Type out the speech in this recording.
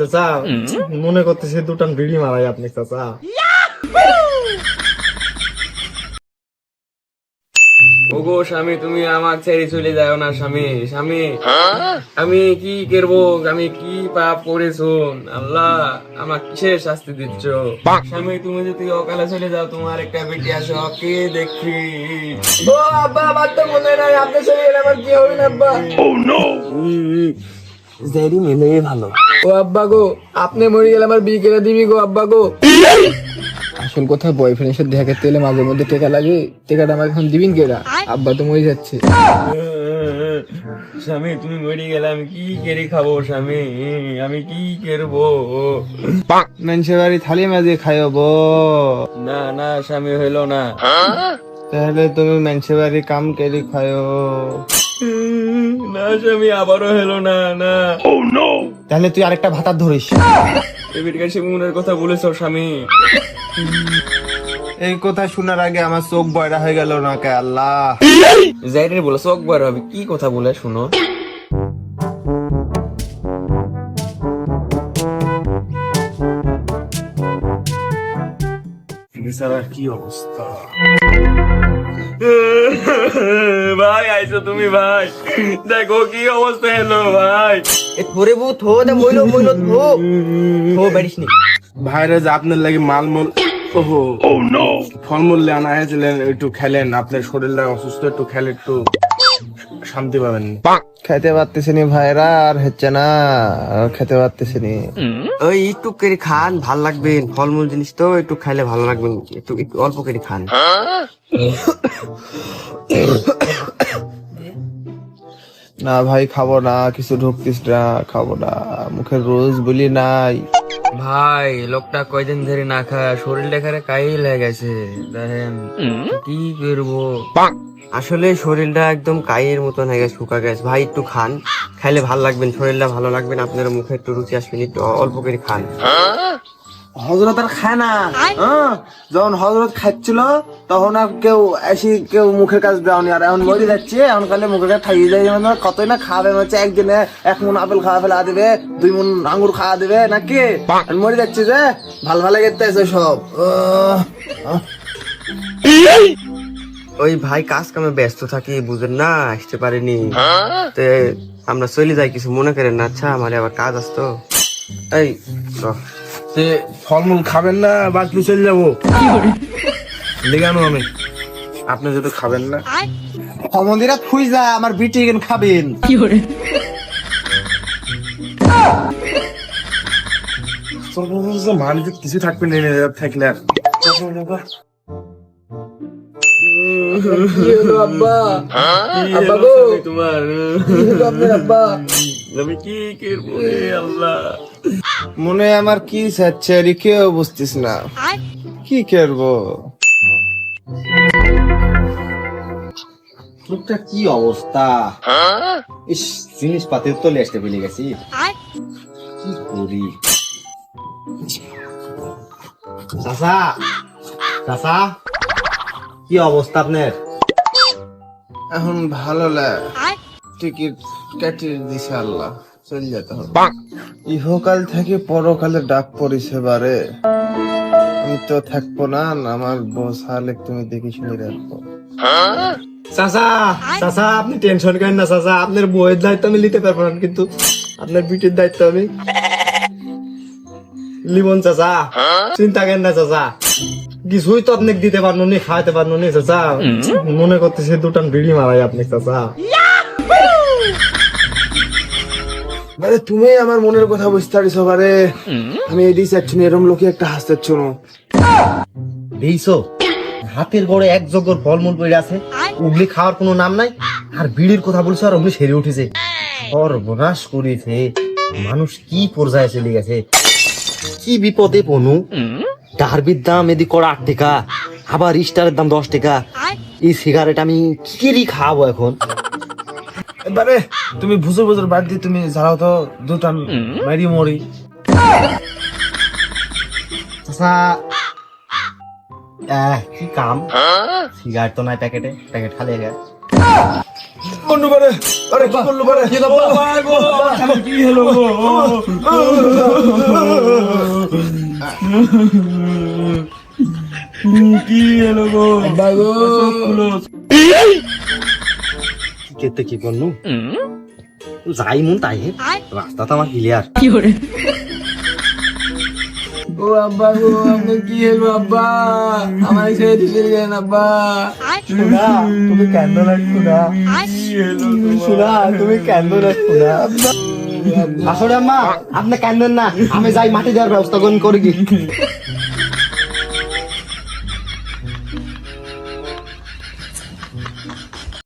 চাচা মনে করতেছে দুটান বিড়ি মারাই আপনি চাচা। ওগো স্বামী তুমি আমার ছেড়ে চলে যাও না স্বামী স্বামী। আমি কি করব? আমি কি পাপ করেছ? আল্লাহ আমার কিসের শাস্তি দিচ্ছ? স্বামী তুমি যদি অকালে চলে যাও তোমার একটা বেটি আছে ওকে দেখি। ও আব্বা আমার তো মনে নাই আপনি চলে গেলে আমার কি হবে না আব্বা? জেরি মিলে ভালো। ও আব্বা গো আপনি মরে গেলে আমার বিয়ে করে দিবি গো আব্বা গো। আসল কথা বয়ফ্রেন্ডের সাথে দেখা করতে হলে মাঝে মধ্যে টেকা লাগে টেকাটা আমার এখন দিবিন কেরা আব্বা তো মরে যাচ্ছে। স্বামী তুমি মরে গেলে আমি কি করে খাব স্বামী? আমি কি করব মানুষের বাড়ি থালি মাঝে খাইব না না স্বামী হইল না। তাহলে তুমি মানুষের বাড়ি কাম কেরি খায়ো না স্বামী আবারও হলো না না। তাহলে তুই আরেকটা ভাতার ধরিস। এবির কাছে মনের কথা বলেছ স্বামী। এই কথা শোনার আগে আমার চোখ বয়রা হয়ে গেল না কে? আল্লাহ। জাইরের বলে চোখ বার হবে কি কথা বলে শুনো? কি অবস্থা? ভাই আইছো তুমি ভাই। দেখো কি অবস্থা হলো ভাই। এ থোরে বউ থো দে মইলো মইলো থো। থো বেড়িস নি। ভাইরা যে আপনার লাগে মালমূল ওহো। ফলমূল আনা হয়েছিলেন একটু খেলেন আপনার শরীরটা অসুস্থ একটু খেলে একটু। শান্তি পাবেন। খেতে পারতেছি নি ভাইরা আর হচ্ছে না খেতে পারতেছি নি ওই একটু করে খান ভালো লাগবে ফলমূল জিনিস তো একটু খাইলে ভালো লাগবে একটু একটু অল্প করে খান। না ভাই খাব না কিছু ঢুকতিস না খাব না মুখের রোজ বলি নাই। ভাই লোকটা কয়দিন ধরে না খায় শরীর খারে কাই লেগে গেছে। দেখেন কি করব? আসলে শরীরটা একদম কাইয়ের মতন হয়ে গেছে শুকা গেছে। ভাই একটু খান। খাইলে ভালো লাগবেন শরীরটা ভালো লাগবেন আপনার মুখে একটু রুচি আসবেন একটু অল্প করে খান। হজরত আর খায় না হ্যাঁ? যখন হজরত খাচ্ছিল, তখন আর কেউ এসে কেউ মুখের কাছে দেওয়ানি। আর এখন মরে যাচ্ছে, এখন কালে মুখের কাছে খাইয়ে যায়। মানে কতই না খাবে হচ্ছে, একদিনে এক মন আপেল খাওয়া ফেলা দিবে, দুই মন আঙ্গুর খাওয়া দিবে, নাকি? মরে যাচ্ছে যে, ভালো ভালো গেতেছে সব। ওই ভাই কাজ কামে ব্যস্ত থাকি, বুঝেন না, আসতে পারিনি। তো আমরা চলে যাই, কিছু মনে করেন না আচ্ছা আমার আবার কাজ আসতো এই সে ফলমূল খাবেন না বাকি চলে যাব। লেগানো আমি। আপনি যদি খাবেন না। মন্দিরা থুই যা আমার বিটি কেন খাবেন। মানুষ কিছু থাকবে না থাকলে আর। আব্বা? আব্বা গো? তোমার? আব্বা? আমি কি করব রে আল্লাহ? মনে আমার কি চাচ্ছে আর কেউ বুঝতিস না। কি করব? লোকটা কি অবস্থা? ইস জিনিসপাতি তো লেসতে ভুলে গেছি। কি করি? চাচা চাচা কি অবস্থা আপনার? এখন ভালো লাগে টিকিট কাটিয়ে দিছে আল্লাহ। চল যেতে হবে ইহকাল থেকে পরকালে ডাক পরিষেবারে আমি তো থাকব না আমার বস হালে তুমি দেখে শুনে রাখব। চাচা চাচা আপনি টেনশন করেন না চাচা আপনার বইয়ের দায়িত্ব আমি নিতে পারব না কিন্তু আপনার বিটির দায়িত্ব আমি। লিমন চাচা চিন্তা করেন না চাচা। কিছুই তো আপনাকে দিতে পারল নি খাওয়াতে পারল নি চাচা। মনে করতেছে দুটান বিড়ি মারাই আপনি চাচা। মানে তুমি আমার মনের কথা বুঝতে পারিস বারে আমি এডি চাচ্ছি এরম লোকে একটা হাসতেছ না হাতের গড়ে এক জগর ফলমূল পড়ে আছে, উগলি খাওয়ার কোনো নাম নাই, আর বিড়ির কথা বলছো আর উগলি সেরে উঠেছে। সর্বনাশ করেছে। মানুষ কি পর্যায়ে চলে গেছে? কি বিপদে পনু ডারবির দাম এদিক করে আট টাকা, আবার স্টারের দাম দশ টাকা। এই সিগারেট আমি কি খাওয়াবো এখন? এবারে তুমি ভুজুর ভুজুর বাদ দিয়ে তুমি জ্বালাও তো দুটান মারি মরি। চাচা কি কাম? সিগারেট তো নাই প্যাকেটে প্যাকেট খালি গেছে বন্ধু পারে আরে কি করল পারে কি হলো গো? কি হলো গো? বাগো কেতে কি করনু? যাই মন তাই হে। রাস্তা তো আমার ক্লিয়ার ও আব্বা গো আপনি কি হলো আব্বা? আমার ছেড়ে দিতে গেলেন আব্বা। তুমি কেন না শোনা শোনা তুমি কেন না শোনা আসলে আম্মা আপনি কান্দেন না। আমি যাই মাটি দেওয়ার ব্যবস্থা করুন করে কি?